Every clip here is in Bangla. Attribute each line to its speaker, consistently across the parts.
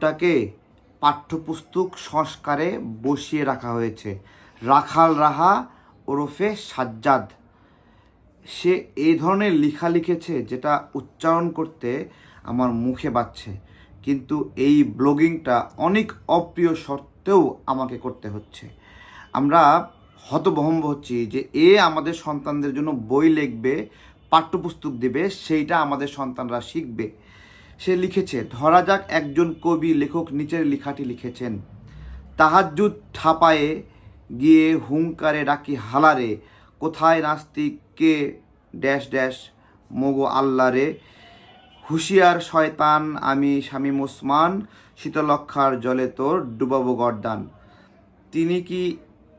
Speaker 1: লোকটাকে পাঠ্যপুস্তক সংস্কারে বসিয়ে রাখা হয়েছে। রাখাল রাহা ওরফে সাজ্জাদ। সে এই ধরনের লেখা লিখেছে যেটা উচ্চারণ করতে আমার মুখে বাচ্ছে কিন্তু এই ব্লগিংটা অনেক অপ্রিয় সত্ত্বেও আমাকে করতে হচ্ছে। আমরা হতবহম্ব হচ্ছি যে এ আমাদের সন্তানদের জন্য বই লিখবে, পাঠ্যপুস্তক দেবে, সেইটা আমাদের সন্তানরা শিখবে। সে লিখেছে, ধরা যাক একজন কবি লেখক নিচের লেখাটি লিখেছেন। তাহাজ্জুদ ঠাপায়ে গিয়ে হুঙ্কারে ডাকি, হালারে, কোথায় নাস্তিক কে ড্যাশ ড্যাশ মগো আল্লারে? হুঁশিয়ার শয়তান আমি স্বামী মুসমান শীতলক্ষার জলে তোর ডুবাবো গর্দান। তিনি কি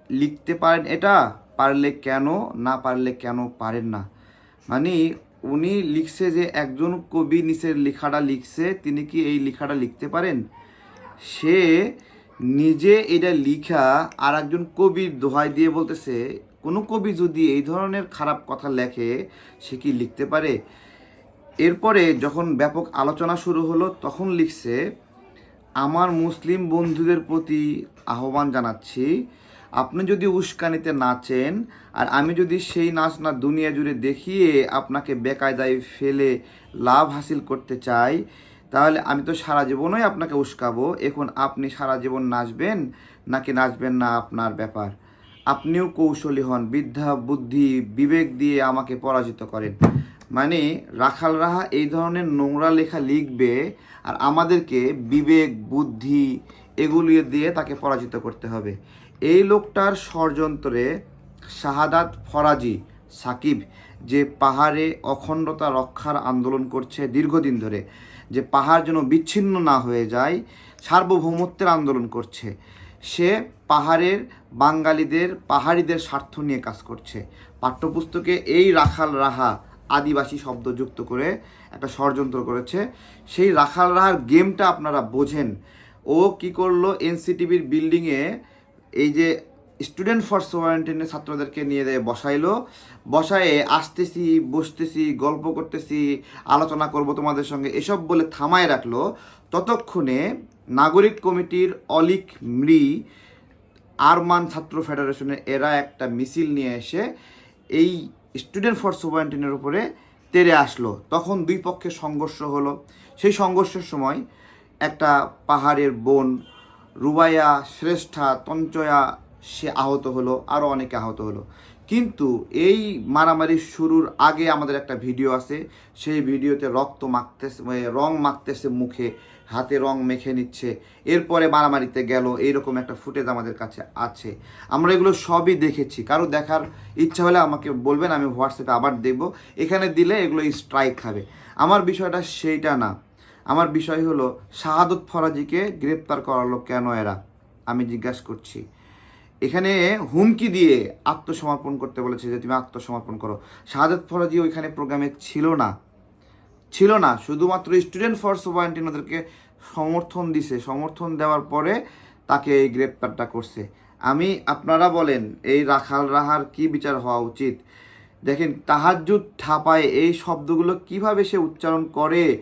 Speaker 1: লিখতে পারেন এটা? পারলে কেন? না পারলে কেন পারেন না? মানে উনি লিখছে যে একজন কবি নিচের লেখাটা লিখছে, তিনি কি এই লেখাটা লিখতে পারেন? সে নিজে এটা লিখা আর একজন কবির দোহাই দিয়ে বলতেছে, কোনো কবি যদি এই ধরনের খারাপ কথা লেখে, সে কি লিখতে পারে? এরপরে যখন ব্যাপক আলোচনা শুরু হলো, তখন লিখছে, আমার মুসলিম বন্ধুদের প্রতি আহ্বান জানাচ্ছি আপনি যদি উস্কানিতে নাচেন, আর আমি যদি সেই নাচ না দুনিয়া জুড়ে দেখিয়ে আপনাকে বেকায়দায় ফেলে লাভ হাসিল করতে চাই, তাহলে আমি তো সারা জীবনই আপনাকে উস্কাবো। এখন আপনি সারা জীবন নাচবেন নাকি নাচবেন না আপনার ব্যাপার? আপনিও কৌশলী হন, বিদ্যা, বুদ্ধি, বিবেক দিয়ে আমাকে পরাজিত করেন। মানে রাখাল রাহা এই ধরনের নোংরা লেখা লিখবে আর আমাদেরকে বিবেক, বুদ্ধি এগুলি দিয়ে তাকে পরাজিত করতে হবে। এই লোকটার ষড়যন্ত্রে শাহাদাত ফরাজি সাকিব যে পাহাড়ে অখণ্ডতা রক্ষার আন্দোলন করছে দীর্ঘদিন ধরে, যে পাহাড় যেন বিচ্ছিন্ন না হয়ে যায়, সার্বভৌমত্বের আন্দোলন করছে, সে পাহাড়ের বাঙালিদের, পাহাড়িদের স্বার্থ নিয়ে কাজ করছে। পাঠ্যপুস্তকে এই রাখাল রাহা আদিবাসী শব্দ যুক্ত করে একটা ষড়যন্ত্র করেছে। সেই রাখাল রাহার গেমটা আপনারা বোঝেন। ও কি করল? এনসিটিভির বিল্ডিংয়ে এই যে স্টুডেন্ট ফর সোয়ারেন্টিনের ছাত্রদেরকে নিয়ে দেয় বসাইলো, বসায়ে আসতেছি, বসতেছি, গল্প করতেছি, আলোচনা করব তোমাদের সঙ্গে, এসব বলে থামায় রাখল। ততক্ষণে নাগরিক কমিটির অলিক মৃ, আরমান ছাত্র ফেডারেশনের এরা একটা মিছিল নিয়ে এসে এই স্টুডেন্ট ফর সোভারেন্টিনের উপরে তেরে আসলো। তখন দুই পক্ষের সংঘর্ষ হলো। সেই সংঘর্ষের সময় একটা পাহাড়ের বোন রুবাইয়া, শ্রেষ্ঠা, তঞ্চয়া, সে আহত হলো আরও অনেকে আহত হলো। কিন্তু এই মারামারি শুরুর আগে আমাদের একটা ভিডিও আছে, সেই ভিডিওতে রক্ত মাখতেছে রং মাখতেছে মুখে, হাতে রং মেখে নিচ্ছে, এরপরে মারামারিতে গেল, এইরকম একটা ফুটেজ আমাদের কাছে আছে। আমরা এগুলো সবই দেখেছি, কারও দেখার ইচ্ছা হলে আমাকে বলবেন, আমি হোয়াটসঅ্যাপে আবার দেখব, এখানে দিলে এগুলো স্ট্রাইক খাবে আমার বিষয়টা সেইটা না। আমার বিষয় হলো, শাহাদত ফরাজিকে গ্রেপ্তার করালো কেন এরা? আমি জিজ্ঞাসা করছি। এখানে হুমকি দিয়ে আত্মসমর্পণ করতে বলেছে যে, তুমি আত্মসমর্পণ করো। শাহাদত ফরাজি ওইখানে প্রোগ্রামে ছিল না। ছিল না, শুধুমাত্র স্টুডেন্ট ফোর্স ওয়ারেন্টিন ওদেরকে সমর্থন দিছে। সমর্থন দেওয়ার পরে তাকে এই গ্রেপ্তারটা করছে। আমি, আপনারা বলেন, এই রাখাল রাহার কি বিচার হওয়া উচিত? দেখেন, তাহাজ্জুদ ঠাপায় এই শব্দগুলো কীভাবে সে উচ্চারণ করে?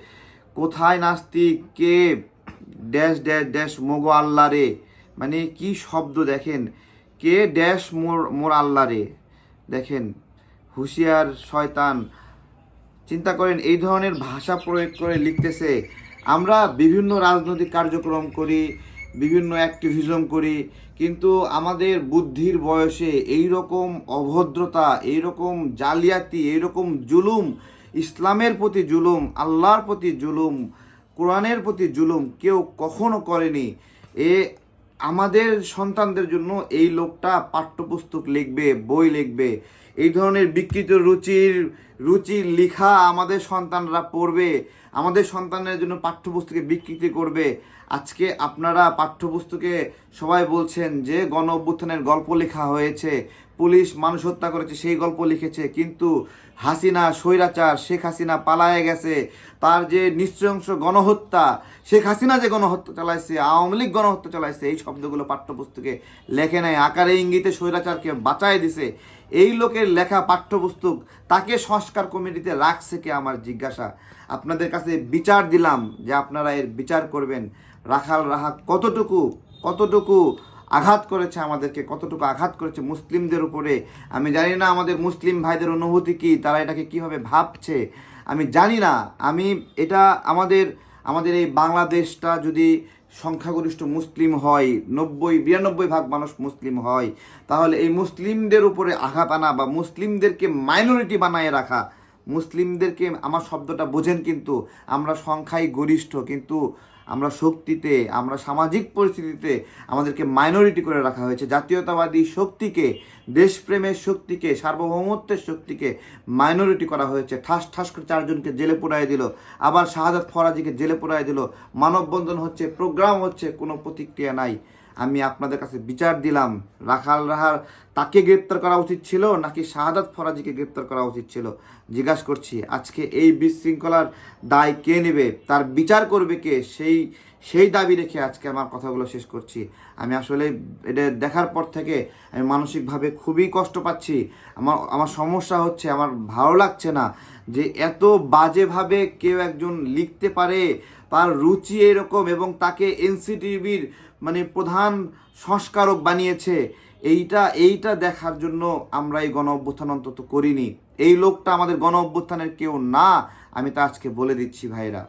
Speaker 1: কোথায় নাস্তিক? কে? ড্যাশ ড্যাশ ড্যাশ মোগো আল্লাহ রে। মানে কি শব্দ দেখেন? কে ড্যাশ মোর মোর আল্লাহ রে? দেখেন, হুঁশিয়ার শয়তান। চিন্তা করেন, এই ধরনের ভাষা প্রয়োগ করে লিখতেছে, আমরা বিভিন্ন রাজনৈতিক কার্যক্রম করি, বিভিন্ন অ্যাক্টিভিজম করি, কিন্তু আমাদের বুদ্ধির বয়সে এই রকম অভদ্রতা এই রকম জালিয়াতি এই রকম জুলুম ইসলামের প্রতি জুলুম, আল্লাহর প্রতি জুলুম, কোরআনের প্রতি জুলুম কেউ কখনো করেনি। এ আমাদের সন্তানদের জন্য এই লোকটা পাঠ্যপুস্তক লিখবে, বই লিখবে। এই ধরনের বিকৃত রুচির রুচির লেখা আমাদের সন্তানরা পড়বে। আমাদের সন্তানের জন্য পাঠ্যপুস্তকে বিকৃতি করবে। আজকে আপনারা পাঠ্যপুস্তকে সবাই বলছেন যে গণ অভ্যুত্থানের গল্প লেখা হয়েছে। পুলিশ মানুষ হত্যা করেছে, সেই গল্প লিখেছে। কিন্তু হাসিনা, স্বৈরাচার, শেখ হাসিনা পালায়ে গেছে। তার যে নিঃশংস গণহত্যা, শেখ হাসিনা যে গণহত্যা চালাইছে, আওয়ামী লীগ গণহত্যা চালাইছে, এই শব্দগুলো পাঠ্যপুস্তকে লেখে নেয় আকারে ইঙ্গিতে স্বৈরাচারকে বাঁচায় দিছে। এই লোকের লেখা পাঠ্যপুস্তক তাকে সংস্কার কমিটিতে রাখছে কে আমার জিজ্ঞাসা। আপনাদের কাছে বিচার দিলাম যে আপনারা এর বিচার করবেন। রাখাল রাহা কতটুকু কতটুকু আঘাত করেছে আমাদেরকে, কতটুকু আঘাত করেছে মুসলিমদের উপরে। আমি জানি না আমাদের মুসলিম ভাইদের অনুভূতি কি, তারা এটাকে কীভাবে ভাবছে, আমি জানি না। আমি এটা আমাদের আমাদের এই বাংলাদেশটা যদি সংখ্যাগরিষ্ঠ মুসলিম হয়, নব্বই, বিরানব্বই ভাগ মানুষ মুসলিম হয়, তাহলে এই মুসলিমদের উপরে আঘাত আনা বা মুসলিমদেরকে মাইনরিটি বানায় রাখা মুসলিমদেরকে আমার শব্দটা বোঝেন কিন্তু আমরা সংখ্যায় গরিষ্ঠ, কিন্তু আমরা শক্তিতে, আমরা সামাজিক পরিস্থিতিতে আমাদেরকে মাইনরিটি করে রাখা হয়েছে। জাতীয়তাবাদী শক্তিকে, দেশপ্রেমের শক্তিকে, সার্বভৌমত্বের শক্তিকে মাইনরিটি করা হয়েছে। ঠাস ঠাস করে চারজনকে জেলে পোড়ায় দিল, আবার শাহাদাত ফরাজিকে জেলে পোড়ায় দিল। মানববন্ধন হচ্ছে, প্রোগ্রাম হচ্ছে, কোনো প্রতিক্রিয়া নাই। আমি আপনাদের কাছে বিচার দিলাম। রাখাল রাহার তাকে গ্রেপ্তার করা উচিত ছিল নাকি শাহাদাত ফরাজিকে গ্রেপ্তার করা উচিত ছিল? জিজ্ঞাসা করছি। আজকে এই বিশৃঙ্খলার দায় কে নেবে? তার বিচার করবে কে? সেই সেই দাবি রেখে আজকে আমার কথাগুলো শেষ করছি। আমি আসলে এটা দেখার পর থেকে আমি মানসিকভাবে খুবই কষ্ট পাচ্ছি। আমার আমার সমস্যা হচ্ছে, আমার ভালো লাগছে না যে এত বাজেভাবে কেউ একজন লিখতে পারে, তার রুচি এরকম এবং তাকে এনসিটিভির মানে প্রধান সংস্কারক বানিয়েছে। এইটা এইটা দেখার জন্য আমরা এই গণ অভ্যুত্থান অন্তত করিনি। এই লোকটা আমাদের গণ অভ্যুত্থানের কেউ না, আমি তা আজকে বলে দিচ্ছি ভাইরা।